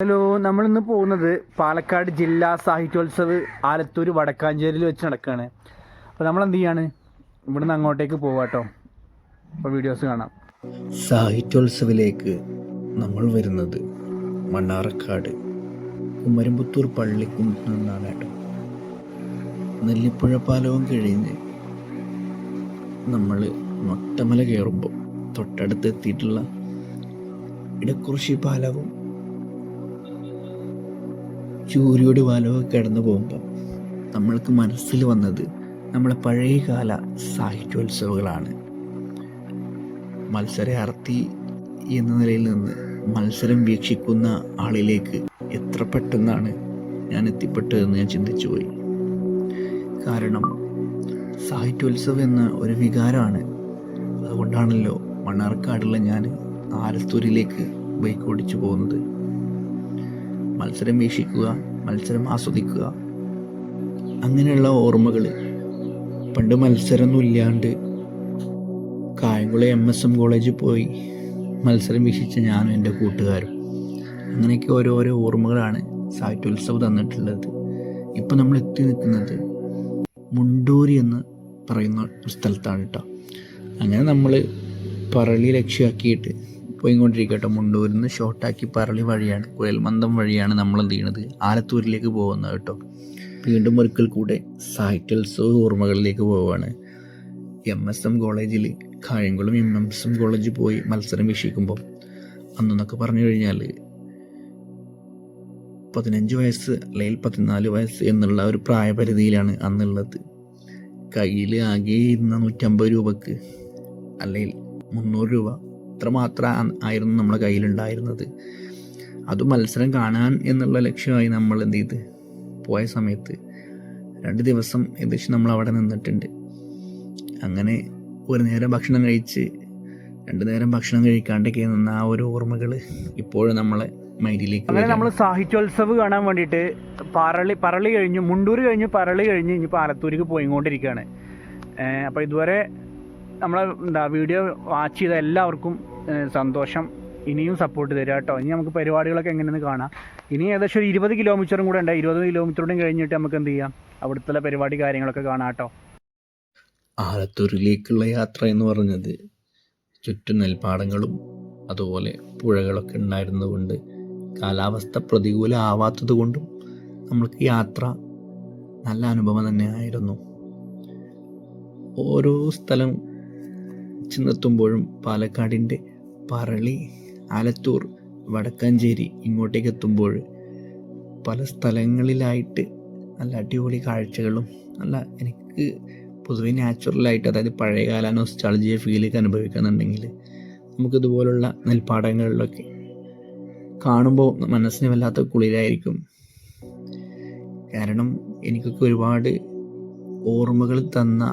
Hello നമ്മളിന്ന് പോകുന്നത് പാലക്കാട് ജില്ലാ സാഹിത്യോത്സവ് ആലത്തൂർ വടക്കാഞ്ചേരിയിൽ വെച്ച് നടക്കുകയാണ് അപ്പോൾ നമ്മൾ എന്ത് ചെയ്യാണ്? ഇവിടുന്ന് അങ്ങോട്ടേക്ക് പോവാട്ടോ അപ്പോൾ വീഡിയോസ് കാണാം. സാഹിത്യോത്സവിലേക്ക് നമ്മൾ വരുന്നത് മണ്ണാറക്കാട് കുമരമ്പത്തൂർ പള്ളിക്കും നിന്നാണ് കേട്ടോ നെല്ലിപ്പുഴ പാലവും കഴിഞ്ഞ് നമ്മൾ മൊട്ടമല കയറുമ്പോൾ തൊട്ടടുത്ത് എത്തിയിട്ടുള്ള ഇടക്കുറിശി പാലവും ചൂരിയോട് പാലവും കടന്നു പോകുമ്പോൾ നമ്മൾക്ക് മനസ്സിൽ വന്നത് നമ്മളെ പഴയകാല സാഹിത്യോത്സവങ്ങളാണ്. മത്സരാർത്ഥി എന്ന നിലയിൽ നിന്ന് മത്സരം വീക്ഷിക്കുന്ന ആളിലേക്ക് എത്ര പെട്ടെന്നാണ് ഞാൻ എത്തിപ്പെട്ടതെന്ന് ഞാൻ ചിന്തിച്ചു പോയി. കാരണം സാഹിത്യോത്സവം എന്ന ഒരു വികാരമാണ്. അതുകൊണ്ടാണല്ലോ മണ്ണാർക്കാടുള്ള ഞാൻ ആലത്തൂരിലേക്ക് ബൈക്ക് ഓടിച്ചു പോകുന്നത്. മത്സരം വീക്ഷിക്കുക മത്സരം ആസ്വദിക്കുക. അങ്ങനെയുള്ള ഓർമ്മകൾ പണ്ട് മത്സരമൊന്നും ഇല്ലാണ്ട് കായംകുളം എം എസ് എം കോളേജിൽ പോയി മത്സരം വീക്ഷിച്ച ഞാനും എന്റെ കൂട്ടുകാരും. അങ്ങനെയൊക്കെ ഓരോരോ ഓർമ്മകളാണ് സാഹിത്യോത്സവം തന്നിട്ടുള്ളത്. ഇപ്പം നമ്മൾ എത്തി നിൽക്കുന്നത് മുണ്ടൂരി എന്ന് പറയുന്ന ഒരു സ്ഥലത്താണ് കേട്ടോ അങ്ങനെ നമ്മൾ പറളി ലക്ഷ്യമാക്കിയിട്ട് പോയിക്കൊണ്ടിരിക്കട്ടോ. മുണ്ടൂരിൽ നിന്ന് ഷോർട്ടാക്കി പറളി വഴിയാണ് കുഴൽമന്ദം വഴിയാണ് നമ്മൾ എന്ത് ചെയ്യണത്? ആലത്തൂരിലേക്ക് പോകുന്നത് കേട്ടോ. വീണ്ടും ഒരിക്കൽ കൂടെ സാഹിത്യോത്സവ ഓർമ്മകളിലേക്ക് പോവുകയാണ്. എം എസ് എം കോളേജിൽ കായംകുളം എം എസ് എം കോളേജിൽ പോയി മത്സരം വീക്ഷിക്കുമ്പോൾ അന്നെന്നൊക്കെ പറഞ്ഞു കഴിഞ്ഞാൽ പതിനഞ്ച് വയസ്സ് അല്ലെങ്കിൽ പതിനാല് വയസ്സ് എന്നുള്ള ഒരു പ്രായപരിധിയിലാണ് അന്നുള്ളത്. കയ്യിൽ ആകെ ഇരുന്ന നൂറ്റമ്പത് രൂപക്ക് അല്ലെങ്കിൽ മുന്നൂറ് രൂപ ഇത്ര മാത്രം ആയിരുന്നു നമ്മുടെ കയ്യിലുണ്ടായിരുന്നത്. അത് മത്സരം കാണാൻ എന്നുള്ള ലക്ഷ്യമായി നമ്മൾ എന്ത് ചെയ്ത്? പോയ സമയത്ത് രണ്ട് ദിവസം ഏകദേശം നമ്മൾ അവിടെ നിന്നിട്ടുണ്ട്. അങ്ങനെ ഒരു നേരം ഭക്ഷണം കഴിച്ച് രണ്ട് നേരം ഭക്ഷണം കഴിക്കാണ്ടൊക്കെ നിന്ന ആ ഒരു ഓർമ്മകൾ ഇപ്പോഴും നമ്മളെ മൈൻഡിലേക്ക് അങ്ങനെ നമ്മൾ. സാഹിത്യോത്സവ് കാണാൻ വേണ്ടിയിട്ട് പറളി പറളി കഴിഞ്ഞ് മുണ്ടൂർ കഴിഞ്ഞ് പറളി കഴിഞ്ഞ് ഇനിയിപ്പോൾ ആലത്തൂർക്ക് പോയിക്കൊണ്ടിരിക്കുകയാണ്. അപ്പോൾ ഇതുവരെ നമ്മളെ എന്താ വീഡിയോ വാച്ച് ചെയ്ത എല്ലാവർക്കും സന്തോഷം. ഇനിയും സപ്പോർട്ട് തരിക കേട്ടോ. ഇനി നമുക്ക് പരിപാടികളൊക്കെ എങ്ങനെയെന്ന് കാണാം. ഇനി ഏകദേശം ഒരു ഇരുപത് കിലോമീറ്ററും കൂടെ ഉണ്ട്. ഇരുപത് കിലോമീറ്ററും കഴിഞ്ഞിട്ട് നമുക്ക് എന്ത് ചെയ്യാം? അവിടുത്തെ പരിപാടി കാര്യങ്ങളൊക്കെ കാണാം കേട്ടോ. ആലത്തൂരിലേക്കുള്ള യാത്ര എന്ന് പറഞ്ഞത് ചുറ്റും നെൽപ്പാടങ്ങളും അതുപോലെ പുഴകളൊക്കെ ഉണ്ടായിരുന്നതുകൊണ്ട് കാലാവസ്ഥ പ്രതികൂലമാവാത്തത് കൊണ്ടും നമ്മൾക്ക് യാത്ര നല്ല അനുഭവം തന്നെയായിരുന്നു. ഓരോ സ്ഥലം ചെന്നെത്തുമ്പോഴും പാലക്കാടിന്റെ പറളി ആലത്തൂർ വടക്കാഞ്ചേരി ഇങ്ങോട്ടേക്ക് എത്തുമ്പോൾ പല സ്ഥലങ്ങളിലായിട്ട് നല്ല അടിപൊളി കാഴ്ചകളും നല്ല എനിക്ക് പൊതുവെ നാച്ചുറലായിട്ട് അതായത് പഴയകാല നൊസ്റ്റാളജിയെ ഫീലൊക്കെ അനുഭവിക്കുന്നുണ്ടെങ്കിൽ നമുക്കിതുപോലുള്ള നെൽപ്പാടങ്ങളിലൊക്കെ കാണുമ്പോൾ മനസ്സിന് വല്ലാത്ത കുളിരായിരിക്കും. കാരണം എനിക്കൊക്കെ ഒരുപാട് ഓർമ്മകൾ തന്ന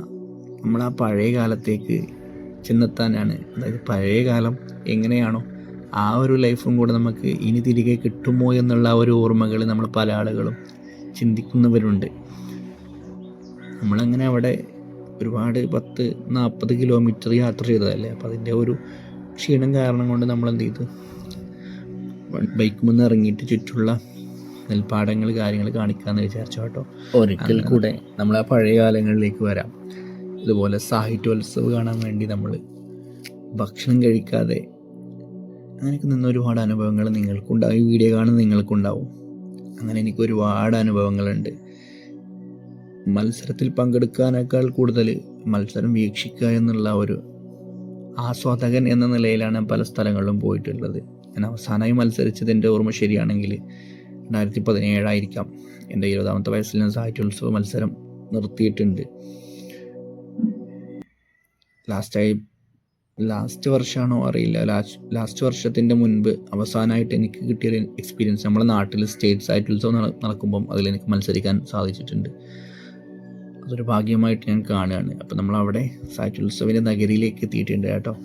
നമ്മൾ ആ പഴയ കാലത്തേക്ക് ചെന്നെത്താനാണ്. അതായത് പഴയ കാലം എങ്ങനെയാണോ ആ ഒരു ലൈഫും കൂടെ നമുക്ക് ഇനി തിരികെ കിട്ടുമോ എന്നുള്ള ആ ഒരു ഓർമ്മകൾ നമ്മൾ പല ആളുകളും ചിന്തിക്കുന്നവരുണ്ട്. നമ്മളങ്ങനെ അവിടെ ഒരുപാട് പത്ത് നാൽപ്പത് കിലോമീറ്റർ യാത്ര ചെയ്തതല്ലേ? അപ്പോൾ അതിന്റെ ഒരു ക്ഷീണം കാരണം കൊണ്ട് നമ്മൾ എന്ത് ചെയ്തു ബൈക്ക് മുന്ന് ഇറങ്ങിയിട്ട് ചുറ്റുള്ള നെൽപ്പാടങ്ങൾ കാര്യങ്ങൾ കാണിക്കാമെന്ന് വിചാരിച്ചു കേട്ടോ. ഒരിക്കൽ കൂടെ നമ്മൾ ആ പഴയ കാലങ്ങളിലേക്ക് വരാം. ഇതുപോലെ സാഹിത്യോത്സവ് കാണാൻ വേണ്ടി നമ്മൾ ഭക്ഷണം കഴിക്കാതെ അങ്ങനെയൊക്കെ നിന്ന് ഒരുപാട് അനുഭവങ്ങൾ നിങ്ങൾക്കുണ്ടാവും. ഈ വീഡിയോ കാണുന്ന നിങ്ങൾക്കുണ്ടാവും. അങ്ങനെ എനിക്ക് ഒരുപാട് അനുഭവങ്ങളുണ്ട്. മത്സരത്തിൽ പങ്കെടുക്കാനേക്കാൾ കൂടുതൽ മത്സരം വീക്ഷിക്കുക എന്നുള്ള ഒരു ആസ്വാദകൻ എന്ന നിലയിലാണ് പല സ്ഥലങ്ങളിലും പോയിട്ടുള്ളത്. ഞാൻ അവസാനമായി മത്സരിച്ചത് എന്റെ ഓർമ്മ ശരിയാണെങ്കിൽ രണ്ടായിരത്തി പതിനേഴായിരിക്കാം. എന്റെ ഇരുപതാമത്തെ വയസ്സിൽ ഞാൻ സാഹിത്യോത്സവ മത്സരം നിർത്തിയിട്ടുണ്ട്. ലാസ്റ്റായി ലാസ്റ്റ് വർഷമാണോ അറിയില്ല. ലാസ്റ്റ് ലാസ്റ്റ് വർഷത്തിന്റെ മുൻപ് അവസാനമായിട്ട് എനിക്ക് കിട്ടിയൊരു എക്സ്പീരിയൻസ് നമ്മുടെ നാട്ടിൽ സ്റ്റേറ്റ് സാഹിത്യോത്സവം ഉത്സവം നടക്കുമ്പം അതിൽ എനിക്ക് മത്സരിക്കാൻ സാധിച്ചിട്ടുണ്ട്. അതൊരു ഭാഗ്യമായിട്ട് ഞാൻ കാണുകയാണ്. അപ്പം നമ്മളവിടെ സാഹിത്യോത്സവിന്റെ നഗരിയിലേക്ക് എത്തിയിട്ടുണ്ട് കേട്ടോ.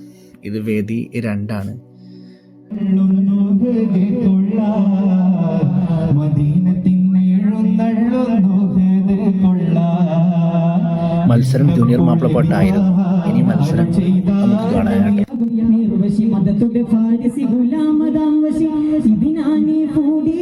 ഇത് വേദി രണ്ടാണ്. മത്സരം ജൂനിയർ മാപ്പിളപ്പാട്ടായിരുന്നു ഇനി മത്സരം നമുക്ക് കാണാനായിട്ട്. ഇതിനാനേ കൂടി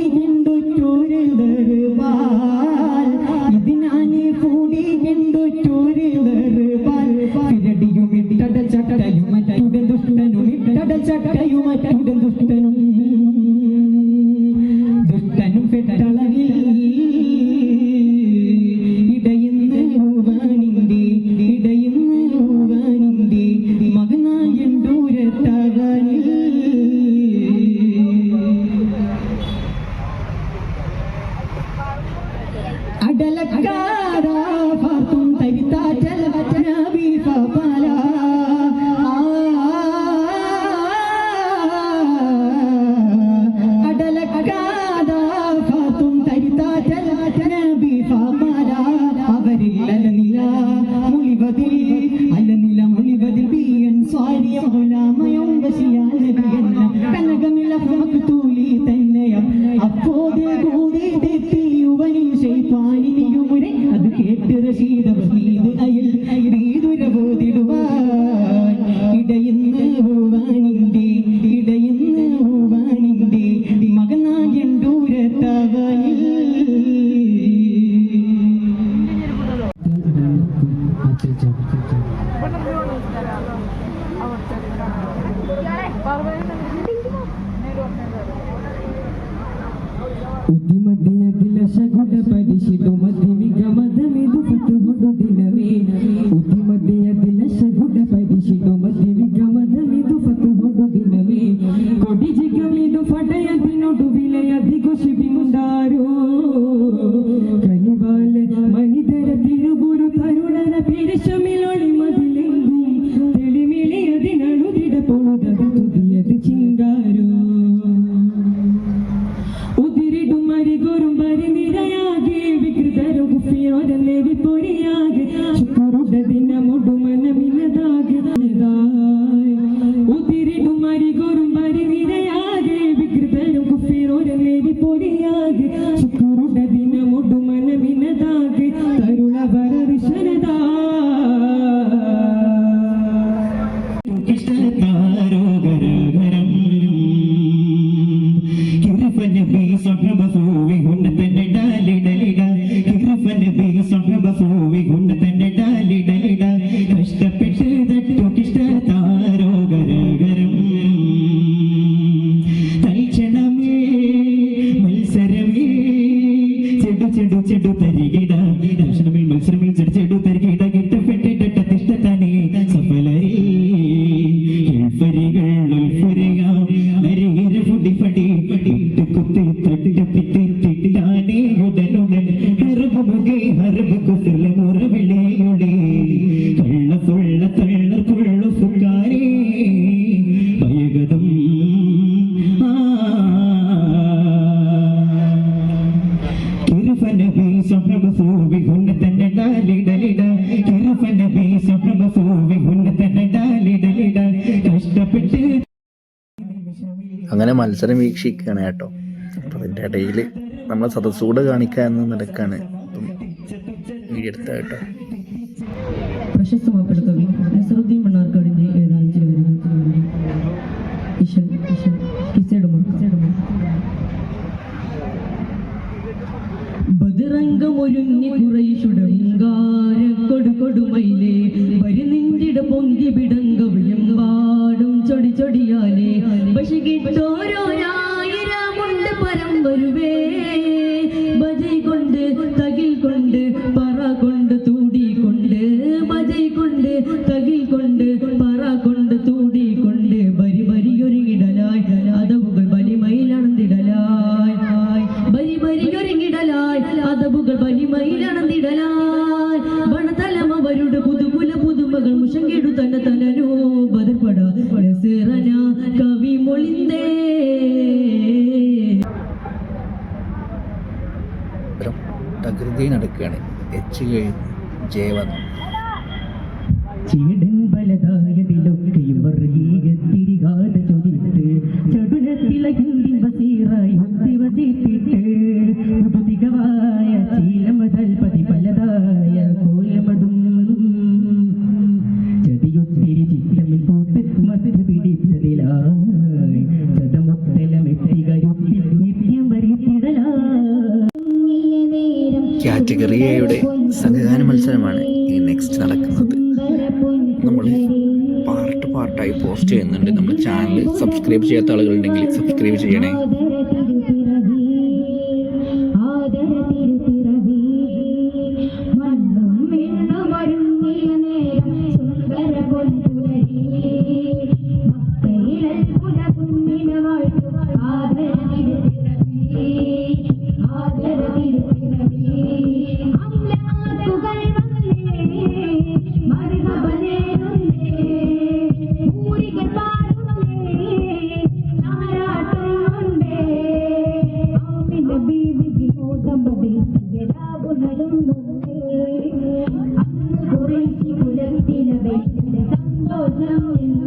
റഷീദീത് അയിൽ അയിരൂതിടുവാൻ ഇടയുന്ന ഭൂവാനിന്റെ ഇടയുന്ന ഭൂവാനിന്റെ മകനാകൻ ദൂരത്തവനിൽ. ബുദ്ധിമതിയതിലശകുട പരി മത്സരം വീക്ഷിക്കുകയാണ് കേട്ടോ. അപ്പം അതിന്റെ ഇടയിൽ നമ്മളെ സദസ്സൂടെ കാണിക്കുക എന്ന നിലക്കാണ് ഇപ്പം വീടെടുത്ത കേട്ടോ. പ്രശസ്തമാക്കപ്പെടുത്തുകയും നസറുദ്ദീൻ മണ്ണാർക്കാടിന്റെ ഇഷൻ ഇഷൻ പൊങ്കി വിടങ്കവിളും പാടും ചൊടി ചൊടിയാലേ ബഷ കിട്ടോരോരായിരമുണ്ട് പരമ്പരുവേ. ബജൈ കൊണ്ട് എച്ച് കഴിഞ്ഞു ജെ വന്നു പാർട്ടായി പോസ്റ്റ് ചെയ്യുന്നുണ്ട്. നമ്മുടെ ചാനൽ സബ്സ്ക്രൈബ് ചെയ്യാത്ത ആളുകളുണ്ടെങ്കിൽ സബ്സ്ക്രൈബ് ചെയ്യണേ. down in